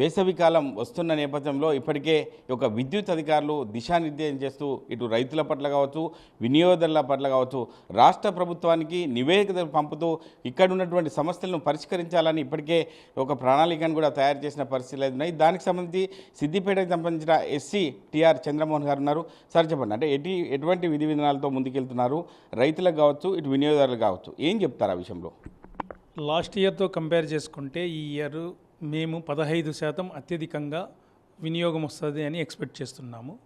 వేసవికాలం వస్తున్న నేపథ్యంలో ఇప్పటికే ఒక విద్యుత్ అధికారులు దిశానిర్దేశం చేస్తూ ఇటు రైతుల పట్ల కావచ్చు వినియోగదారుల పట్ల కావచ్చు రాష్ట్ర ప్రభుత్వానికి నివేదికలు పంపుతూ ఇక్కడ ఉన్నటువంటి సమస్యలను పరిష్కరించాలని ఇప్పటికే ఒక ప్రణాళికను కూడా తయారు చేసిన పరిస్థితులు అయితే ఉన్నాయి దానికి సంబంధించి సిద్దిపేటకు సంబంధించిన ఎస్సీ టిఆర్ చంద్రమోహన్ గారు ఉన్నారు. సార్ చెప్పండి. అంటే ఎటు ఎటువంటి విధి విధానాలతో ముందుకెళ్తున్నారు? రైతులకు కావచ్చు ఇటు వినియోగదారులు కావచ్చు ఏం చెప్తారు ఆ విషయంలో? లాస్ట్ ఇయర్తో కంపేర్ చేసుకుంటే ఈ ఇయర్ మేము పదహైదు శాతం అత్యధికంగా వినియోగం వస్తుంది అని ఎక్స్పెక్ట్ చేస్తున్నాము.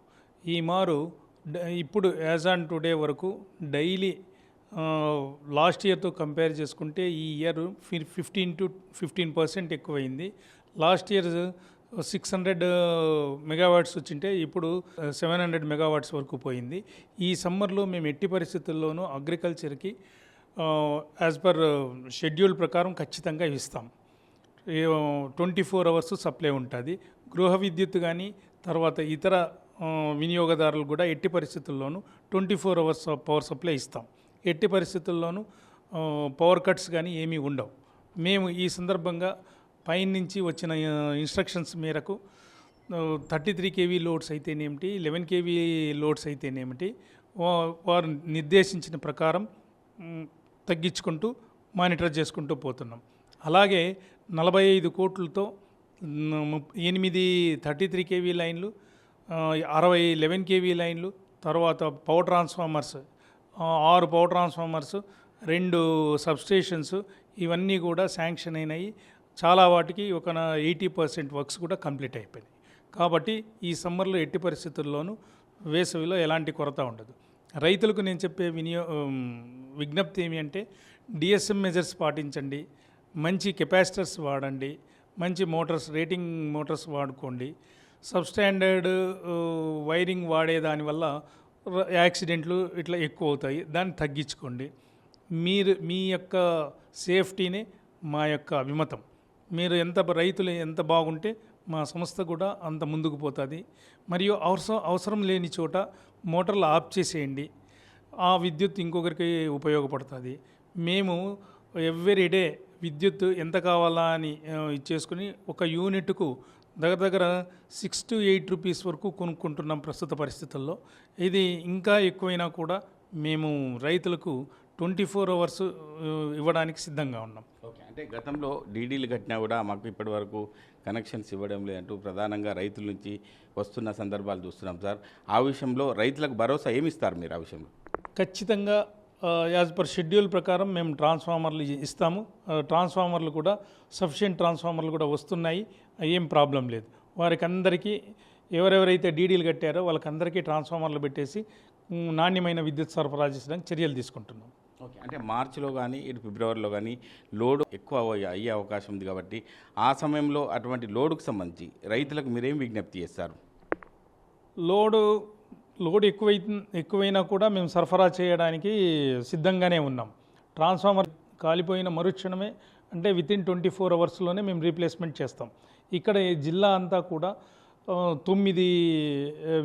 ఈ మారు డ- ఇప్పుడు యాజ్ ఆన్ టుడే వరకు డైలీ లాస్ట్ ఇయర్తో కంపేర్ చేసుకుంటే ఈ year fifteen to fifteen percent ఎక్కువైంది. Last year six hundred megawatts వచ్చింటే ఇప్పుడు సెవెన్ హండ్రెడ్ మెగావాట్స్ వరకు పోయింది. ఈ సమ్మర్లో మేము ఎట్టి పరిస్థితుల్లోనూ అగ్రికల్చర్కి యాజ్ పర్ షెడ్యూల్ ప్రకారం ఖచ్చితంగా ఇస్తాం. ట్వంటీ ఫోర్ అవర్స్ సప్లై ఉంటుంది. గృహ విద్యుత్ కానీ తర్వాత ఇతర వినియోగదారులు కూడా ఎట్టి పరిస్థితుల్లోనూ twenty four hours power supply ఇస్తాం. ఎట్టి పరిస్థితుల్లోనూ పవర్ కట్స్ కానీ ఏమీ ఉండవు. మేము ఈ సందర్భంగా పైనుంచి వచ్చిన ఇన్స్ట్రక్షన్స్ మేరకు థర్టీ త్రీ కేవీ లోడ్స్ అయితేనేమిటి లెవెన్ కేవీ లోడ్స్ అయితేనేమిటి వారు నిర్దేశించిన ప్రకారం తగ్గించుకుంటూ మానిటర్ చేసుకుంటూ పోతున్నాం. అలాగే నలభై ఐదు కోట్లతో ఎనిమిది థర్టీ త్రీ కేవీ లైన్లు అరవై లెవెన్ కేవీ లైన్లు తర్వాత పవర్ ట్రాన్స్ఫార్మర్స్ ఆరు పవర్ ట్రాన్స్ఫార్మర్స్ రెండు సబ్స్టేషన్స్ ఇవన్నీ కూడా శాంక్షన్ అయినాయి. చాలా వాటికి ఒక ఎయిటీ పర్సెంట్ వర్క్స్ కూడా కంప్లీట్ అయిపోయింది కాబట్టి ఈ సమ్మర్లో ఎట్టి పరిస్థితుల్లోనూ వేసవిలో ఎలాంటి కొరత ఉండదు. రైతులకు నేను చెప్పే వినియో విజ్ఞప్తి ఏమి అంటే డిఎస్ఎం మెజర్స్ పాటించండి. మంచి కెపాసిటర్స్ వాడండి మంచి మోటార్స్ రేటింగ్ మోటార్స్ వాడుకోండి. సబ్స్టాండర్డ్ వైరింగ్ వాడే దానివల్ల యాక్సిడెంట్లు ఇట్లా ఎక్కువ అవుతాయి దాన్ని తగ్గించుకోండి. మీరు మీ యొక్క సేఫ్టీనే మా యొక్క అభిమతం. మీరు ఎంత రైతులు ఎంత బాగుంటే మా సంస్థ కూడా అంత ముందుకు పోతుంది. మరియు అవసరం అవసరం లేని చోట మోటార్లు ఆఫ్ చేసేయండి. ఆ విద్యుత్ ఇంకొకరికి ఉపయోగపడుతుంది. మేము ఎవ్రీ డే విద్యుత్ ఎంత కావాలా అని ఇచ్చేసుకుని ఒక యూనిట్కు దగ్గర దగ్గర సిక్స్ టు ఎయిట్ రూపీస్ వరకు కొనుక్కుంటున్నాం ప్రస్తుత పరిస్థితుల్లో. ఇది ఇంకా ఎక్కువైనా కూడా మేము రైతులకు ట్వంటీ ఫోర్ అవర్స్ ఇవ్వడానికి సిద్ధంగా ఉన్నాం. ఓకే. అంటే గతంలో డీడీలు కట్టినా కూడా మాకు ఇప్పటి వరకు కనెక్షన్స్ ఇవ్వడం లేదంటూ ప్రధానంగా రైతుల నుంచి వస్తున్న సందర్భాలు చూస్తున్నాం సార్. ఆ విషయంలో రైతులకు భరోసా ఏమి ఇస్తారు మీరు ఆ విషయంలో? ఖచ్చితంగా యాజ్ పర్ షెడ్యూల్ ప్రకారం మేము ట్రాన్స్ఫార్మర్లు ఇస్తాము. ట్రాన్స్ఫార్మర్లు కూడా సఫిషియెంట్ ట్రాన్స్ఫార్మర్లు కూడా వస్తున్నాయి. ఏం ప్రాబ్లం లేదు. వారికి అందరికీ ఎవరెవరైతే డీడీలు కట్టారో వాళ్ళకందరికీ ట్రాన్స్ఫార్మర్లు పెట్టేసి నాణ్యమైన విద్యుత్ సరఫరా చేసడానికి చర్యలు తీసుకుంటున్నాం. ఓకే. అంటే మార్చిలో కానీ ఇటు ఫిబ్రవరిలో కానీ లోడ్ ఎక్కువ అయ్యే అవకాశం ఉంది కాబట్టి ఆ సమయంలో అటువంటి లోడుకు సంబంధించి రైతులకు మీరేం విజ్ఞప్తి చేస్తారు? లోడు లోడ్ ఎక్కువై ఎక్కువైనా కూడా మేము సరఫరా చేయడానికి సిద్ధంగానే ఉన్నాం. ట్రాన్స్ఫార్మర్ కాలిపోయిన మరుక్షణమే అంటే వితిన్ ట్వంటీ ఫోర్ అవర్స్లోనే మేము రీప్లేస్మెంట్ చేస్తాం. ఇక్కడ ఈ జిల్లా అంతా కూడా తొమ్మిది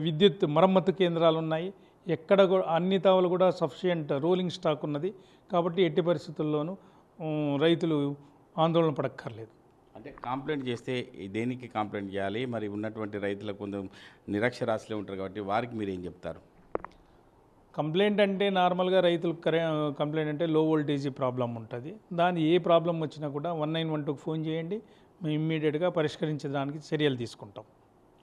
విద్యుత్ మరమ్మతు కేంద్రాలు ఉన్నాయి ఎక్కడ కూడా అన్ని తావులు కూడా సఫిషియంట్ రోలింగ్ స్టాక్ ఉన్నది. కాబట్టి ఎట్టి పరిస్థితుల్లోనూ రైతులు ఆందోళన పడక్కర్లేదు. అంటే కంప్లైంట్ చేస్తే దేనికి కంప్లైంట్ చేయాలి? మరి ఉన్నటువంటి రైతులకు కొంచెం నిరక్షరాస్యులే ఉంటారు కాబట్టి వారికి మీరు ఏం చెప్తారు? కంప్లైంట్ అంటే నార్మల్గా రైతులకు కరే కంప్లైంట్ అంటే లో వోల్టేజీ ప్రాబ్లం ఉంటుంది. దాని ఏ ప్రాబ్లం వచ్చినా కూడా వన్ నైన్ వన్ టూకి ఫోన్ చేయండి. మేము ఇమ్మీడియట్గా పరిష్కరించడానికి చర్యలు తీసుకుంటాం.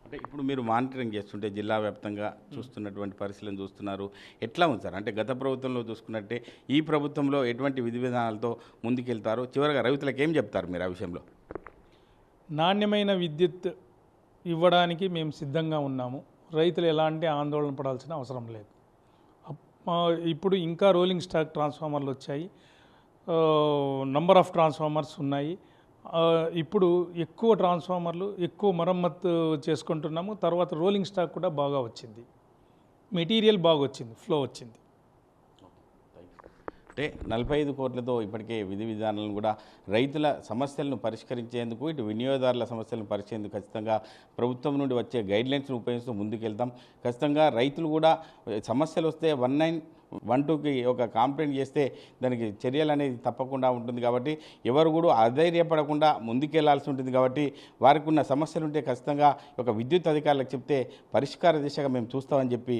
అంటే ఇప్పుడు మీరు మానిటరింగ్ చేస్తుంటే జిల్లా వ్యాప్తంగా చూస్తున్నటువంటి పరిస్థితులను చూస్తున్నారు. ఎట్లా ఉంది సార్? అంటే గత ప్రభుత్వంలో చూసుకున్నట్టే ఈ ప్రభుత్వంలో ఎటువంటి విధి విధానాలతో ముందుకెళ్తారు చివరిగా రైతులకు ఏం చెప్తారు మీరు ఆ విషయంలో? నాణ్యమైన విద్యుత్ ఇవ్వడానికి మేము సిద్ధంగా ఉన్నాము. రైతులు ఎలాంటి ఆందోళన పడాల్సిన అవసరం లేదు. అప్- ఇప్పుడు ఇంకా రోలింగ్ స్టాక్ ట్రాన్స్ఫార్మర్లు వచ్చాయి. నంబర్ ఆఫ్ ట్రాన్స్ఫార్మర్స్ ఉన్నాయి. ఇప్పుడు ఎక్కువ ట్రాన్స్ఫార్మర్లు ఎక్కువ మరమ్మతు చేసుకుంటున్నాము. తర్వాత రోలింగ్ స్టాక్ కూడా బాగా వచ్చింది. మెటీరియల్ బాగా వచ్చింది ఫ్లో వచ్చింది. అంటే నలభై ఐదు కోట్లతో ఇప్పటికే విధి విధానాలను కూడా రైతుల సమస్యలను పరిష్కరించేందుకు ఇటు వినియోగదారుల సమస్యలను పరిచేందుకు ఖచ్చితంగా ప్రభుత్వం నుండి వచ్చే గైడ్లైన్స్ను ఉపయోగిస్తూ ముందుకెళ్తాం. ఖచ్చితంగా రైతులు కూడా సమస్యలు వస్తే వన్ నైన్ వన్ టూకి ఒక కంప్లైంట్ చేస్తే దానికి చర్యలు అనేది తప్పకుండా ఉంటుంది కాబట్టి ఎవరు కూడా అధైర్యపడకుండా ముందుకెళ్ళాల్సి ఉంటుంది కాబట్టి వారికి ఉన్న సమస్యలు ఉంటే ఖచ్చితంగా ఒక విద్యుత్ అధికారులకు చెప్తే పరిష్కార దిశగా మేము చూస్తామని చెప్పి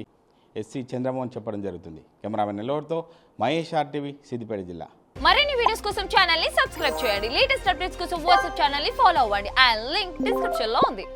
ఎస్సీ చంద్రమోహన్ చెప్పడం జరుగుతుంది. కెమెరామెన్ నెల్లూరుతో మహేష్ ఆర్టీవీ సిద్దిపేట జిల్లా. మరిన్ని వీడియోస్ కోసం ఛానల్ని సబ్స్క్రైబ్ చేయండి. లేటెస్ట్ అప్డేట్స్ కోసం వాట్సాప్ ఛానల్ని ఫాలో అవ్వండి. అండ్ లింక్ డిస్క్రిప్షన్లో ఉంది.